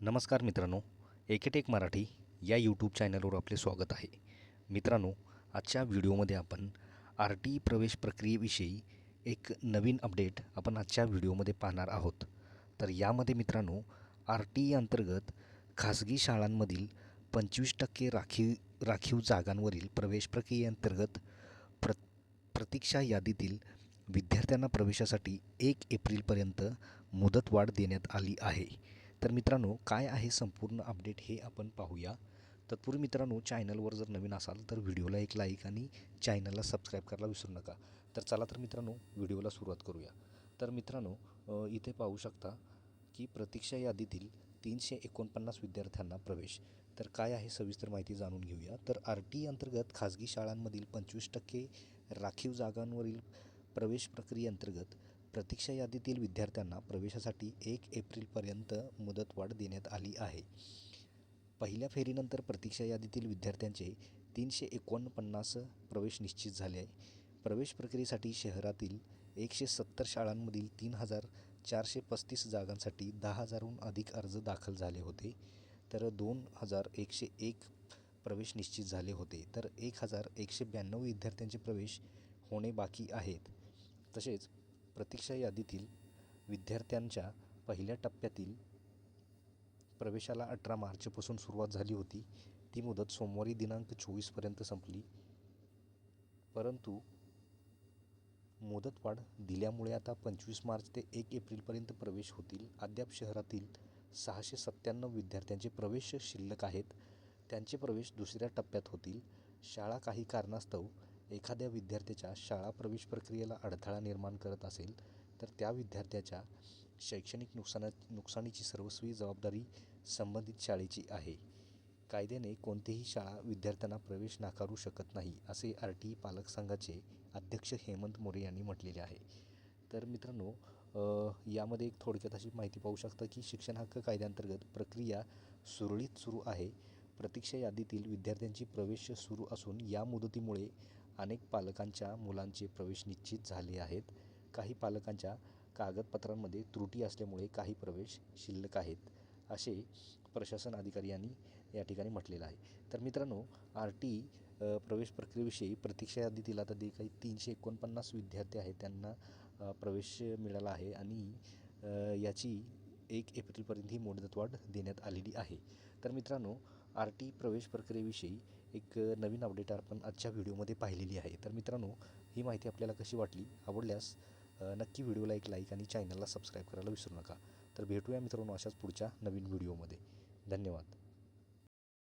नमस्कार मित्रांनो एकेटेक मराठी या यूट्यूब चॅनलवर आपले स्वागत आहे. मित्रांनो आजच्या व्हिडिओमध्ये आपण आर टी प्रवेश प्रक्रियेविषयी एक नवीन अपडेट आपण आजच्या व्हिडिओमध्ये पाहणार आहोत. तर यामध्ये मित्रांनो आर टी अंतर्गत खासगी शाळांमधील पंचवीस टक्के राखीव राखीव जागांवरील प्रवेश प्रक्रियेअंतर्गत प्र प्रतीक्षा यादीतील विद्यार्थ्यांना प्रवेशासाठी एक एप्रिलपर्यंत मुदतवाढ देण्यात आली आहे. तर मित्रांनो काय आहे संपूर्ण अपडेट हे आपण पाहूया. तत्पूर्वी मित्रांनो चॅनलवर जर नवीन असाल तर व्हिडिओला एक लाईक आणि चॅनलला सबस्क्राईब करायला विसरू नका. तर चला तर मित्रांनो व्हिडिओला सुरुवात करूया. तर मित्रांनो इथे पाहू शकता की प्रतीक्षा यादीतील तीनशे एकोणपन्नास विद्यार्थ्यांना प्रवेश. तर काय आहे सविस्तर माहिती जाणून घेऊया. तर आर टी अंतर्गत खाजगी शाळांमधील पंचवीस टक्के राखीव जागांवरील प्रवेश प्रक्रियेअंतर्गत प्रतीक्षा यादीतील विद्यार्थ्यांना प्रवेशासाठी एक एप्रिलपर्यंत मुदतवाढ देण्यात आली आहे. पहिल्या फेरीनंतर प्रतीक्षा यादीतील विद्यार्थ्यांचे तीनशे एकोणपन्नास प्रवेश निश्चित झाले आहे. प्रवेश प्रक्रियेसाठी शहरातील एकशे सत्तर शाळांमधील तीन हजार चारशे पस्तीस जागांसाठी दहा हजारहून अधिक अर्ज दाखल झाले होते. तर दोन हजार एकशे एक प्रवेश निश्चित झाले होते. तर एक हजार एकशे ब्याण्णव विद्यार्थ्यांचे प्रवेश होणे बाकी आहेत. तसेच प्रतीक्षा यादीतील विद्यार्थ्यांच्या पहिल्या टप्प्यातील प्रवेशाला अठरा मार्चपासून सुरुवात झाली होती. ती मुदत सोमवारी दिनांक चोवीसपर्यंत संपली. परंतु मुदतवाढ दिल्यामुळे आता पंचवीस मार्च ते एक एप्रिलपर्यंत प्रवेश होतील. अद्याप शहरातील सहाशे सत्त्याण्णव विद्यार्थ्यांचे प्रवेश शिल्लक आहेत. त्यांचे प्रवेश दुसऱ्या टप्प्यात होतील. शाळा काही कारणास्तव एखाद्या विद्यार्थ्याच्या शाळा प्रवेश प्रक्रियेला अडथळा निर्माण करत असेल तर त्या विद्यार्थ्याच्या शैक्षणिक नुकसाना नुकसानीची सर्वस्वी जबाबदारी संबंधित शाळेची आहे. कायद्याने कोणतीही शाळा विद्यार्थ्यांना प्रवेश नाकारू शकत नाही असे आर टी पालक संघाचे अध्यक्ष हेमंत मोरे यांनी म्हटलेले आहे. तर मित्रांनो यामध्ये एक थोडक्यात अशी माहिती पाहू शकता की शिक्षण हक्क कायद्याअंतर्गत प्रक्रिया सुरळीत सुरू आहे. प्रतीक्षा यादीतील विद्यार्थ्यांची प्रवेश सुरू असून या मुदतीमुळे अनेक पालकांच्या मुलांचे प्रवेश निश्चित झाले आहेत. काही पालकांच्या कागदपत्रांमध्ये त्रुटी असल्यामुळे काही प्रवेश शिल्लक आहेत असे प्रशासन अधिकारी यांनी या ठिकाणी म्हटलेलं आहे. तर मित्रांनो आर टी प्रवेश प्रक्रियेविषयी प्रतीक्षा यादीतील आता जे काही तीनशे एकोणपन्नास विद्यार्थी आहेत त्यांना प्रवेश मिळाला आहे आणि याची एक एप्रिलपर्यंत ही मुदतवाढ देण्यात आलेली आहे. तर मित्रांनो आर टी प्रवेश प्रक्रियेविषयी एक नवीन अपडेट आपण आजच्या व्हिडिओमध्ये पाहिलेली आहे. तर मित्रांनो ही माहिती आपल्याला कशी वाटली आवडल्यास नक्की व्हिडिओला एक लाईक आणि चॅनलला सबस्क्राईब करायला विसरू नका. तर भेटूया मित्रांनो अशाच पुढच्या नवीन व्हिडिओमध्ये. धन्यवाद.